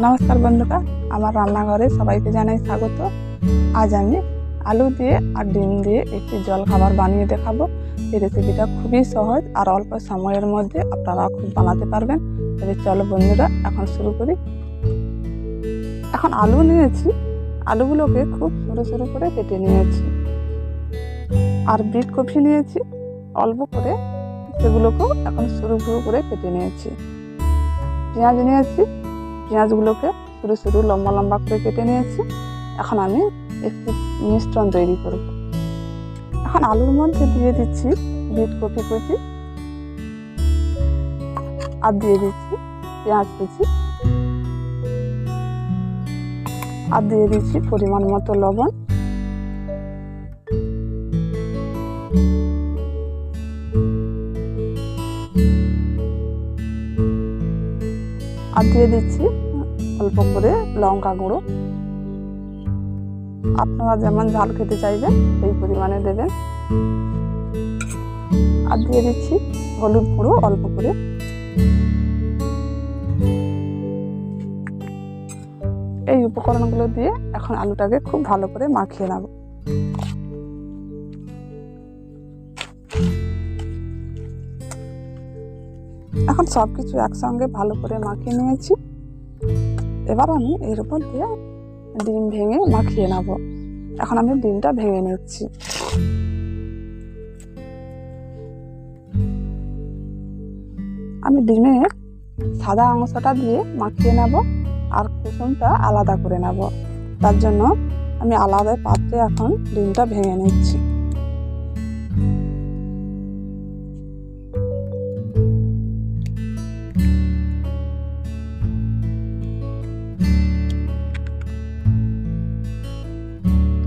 নমস্কার বন্ধুরা, আমার রান্নাঘরে সবাইকে জানাই স্বাগত। আজ আমি আলু দিয়ে আর ডিম দিয়ে একটি জল খাবার বানিয়ে দেখাবো। এই রেসিপিটা খুবই সহজ আর অল্প সময়ের মধ্যে আপনারা খুব বানাতে পারবেন। তাহলে চলো বন্ধুরা, এখন শুরু করি। এখন আলু নিয়েছি। আলুগুলোকে খুব সরু সরু করে কেটে নিয়েছি। আর বিট কফি নিয়েছি। অল্প করে সেগুলোকেও এখন সরু সরু করে কেটে নিয়েছি। পেঁয়াজ নিয়েছি। পেঁয়াজগুলোকে সরু সরু, লম্বা লম্বা করে কেটে নিয়েছি। এখন আমি একটু মিশ্রণ তৈরি করব। এখন আলুর মধ্যে দিয়ে দিচ্ছি বিট কপি কুচি আর দিয়ে দিচ্ছি পেঁয়াজ কুচি আর দিয়ে দিচ্ছি পরিমাণ মতো লবণ। আর দিয়ে দিচ্ছি, অল্প করে লঙ্কা গুঁড়ো। আপনারা যেমন ঝাল খেতে চাইবেন, সেই পরিমাণে দেবেন। আর দিয়ে দিচ্ছি হলুদ গুঁড়ো অল্প করে। এই উপকরণগুলো দিয়ে এখন আলুটাকে খুব ভালো করে মাখিয়ে নেব। এখন সব কিছু একসঙ্গে ভালো করে মাখিয়ে নিয়েছি। এবার আমি এর উপর দিয়ে ডিম ভেঙে মাখিয়ে নেব। এখন আমি ডিমটা ভেঙে নিচ্ছি। আমি ডিমের সাদা অংশটা দিয়ে মাখিয়ে নেব আর কুসুমটা আলাদা করে নেব। তার জন্য আমি আলাদা পাত্রে এখন ডিমটা ভেঙে নিচ্ছি।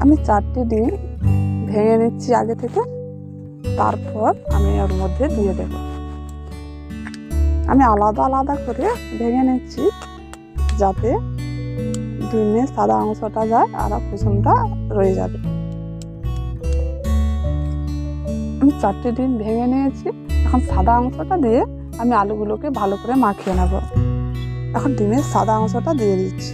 আমি চারটি ডিম ভেঙে নিচ্ছি আগে থেকে, তারপর আমি ওর মধ্যে দিয়ে দেব। আমি আলাদা আলাদা করে ভেঙে নিচ্ছি যাতে ডিমের সাদা অংশটা যায় আর কুসুমটা রয়ে যাবে। আমি চারটি ডিম ভেঙে নিয়েছি, এখন সাদা অংশটা দিয়ে আমি আলুগুলোকে ভালো করে মাখিয়ে নেব। এখন ডিমের সাদা অংশটা দিয়ে দিচ্ছি।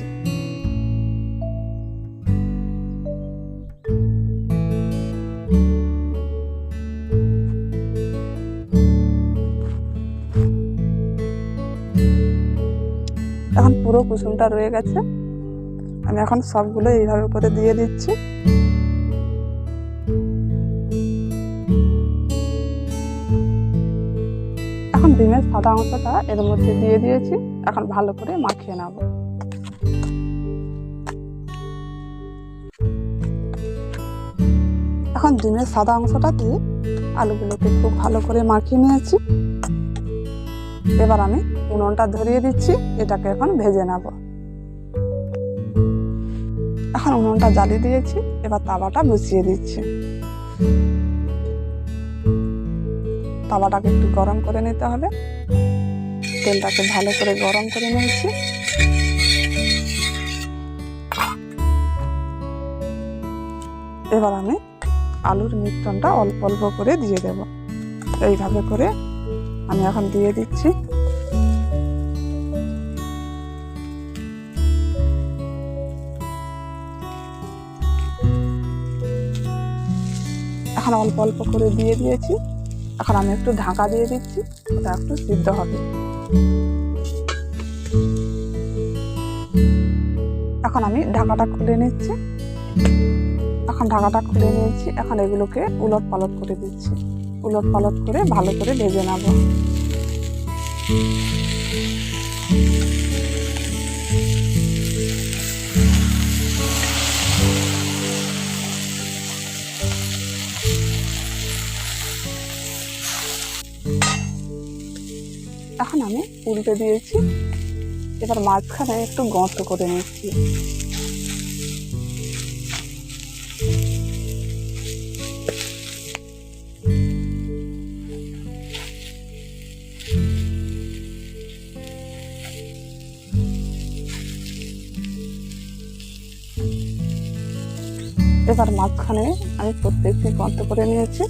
কুসুমটা রয়ে গেছে। আমি এখন সবগুলো এইভাবে করে দিয়ে দিচ্ছি। এখন ডিমের সাদা অংশটা এর মধ্যে দিয়ে দিয়েছি। এখন ভালো করে মাখিয়ে নেব। এখন ডিমের সাদা অংশটা দিয়ে আলুগুলোকে খুব ভালো করে মাখিয়ে নিয়েছি। এবার আমি উনুনটা ধরিয়ে দিচ্ছি, এটাকে এখন ভেজে নেব। এখন উনুনটা জ্বালিয়ে দিয়েছি, এবার তাওয়াটা বসিয়ে দিচ্ছি। তাওয়াটাকে একটু গরম করে নিতে হবে। তেলটাকে ভালো করে গরম করে নিয়েছি। এবার আমি আলুর মিশ্রণটা অল্প অল্প করে দিয়ে দেব। এইভাবে করে আমি এখন দিয়ে দিচ্ছি। এখন অল্প অল্প করে দিয়ে দিয়েছি। এখন আমি একটু ঢাকা দিয়ে দিচ্ছি, ওটা একটু সিদ্ধ হবে। এখন আমি ঢাকাটা খুলে নিচ্ছি। এখন ঢাকাটা খুলে নিয়েছি। এখন এগুলোকে উলট পালট করে দিচ্ছি। উলট পালট করে ভালো করে ভেজে নেব। এখন আমি উল্টে দিয়েছি। এবার মাঝখানে একটু গর্ত করে নিচ্ছি। এবার মাঝখানে আমি প্রত্যেকটি গর্ত করে নিয়েছি।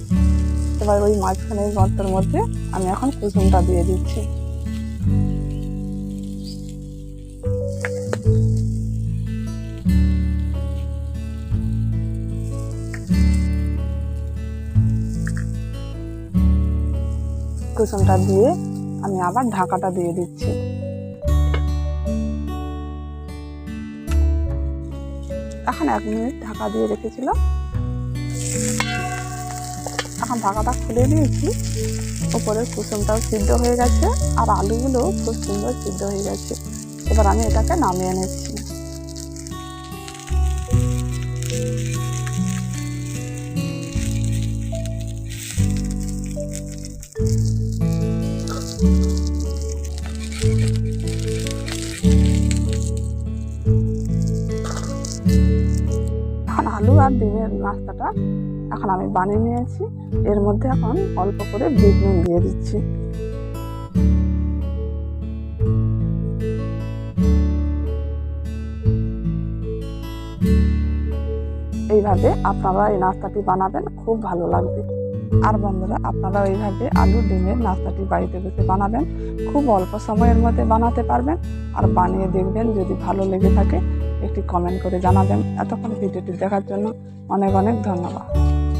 এবার ওই মাঝখানে গর্তের মধ্যে আমি এখন কুসুমটা দিয়ে দিচ্ছি। কুসুমটা দিয়ে আমি আবার ঢাকাটা দিয়ে দিচ্ছি। এখন এক মিনিট ঢাকা দিয়ে রেখেছিলাম। এখন ঢাকাটা খুলে দিয়েছি। ওপরে কুসুমটাও সিদ্ধ হয়ে গেছে, আর আলুগুলোও খুব সুন্দর সিদ্ধ হয়ে গেছে। এবার আমি এটাকে নামিয়ে নিচ্ছি। আলু আর ডিমের নাস্তাটা এখন আমি বানিয়ে নিয়েছি। এর মধ্যে এখন অল্প করে বিট নুন দিয়ে দিচ্ছি। এইভাবে আপনারা এই নাস্তাটি বানাবেন, খুব ভালো লাগবে। আর বন্ধুরা, আপনারা এইভাবে আলু, ডিমের নাস্তাটি বাড়িতে বসে বানাবেন। খুব অল্প সময়ের মধ্যে বানাতে পারবেন। আর বানিয়ে দেখবেন যদি ভালো লেগে থাকে একটি কমেন্ট করে জানাবেন। এতক্ষণ ভিডিওটি দেখার জন্য অনেক অনেক ধন্যবাদ।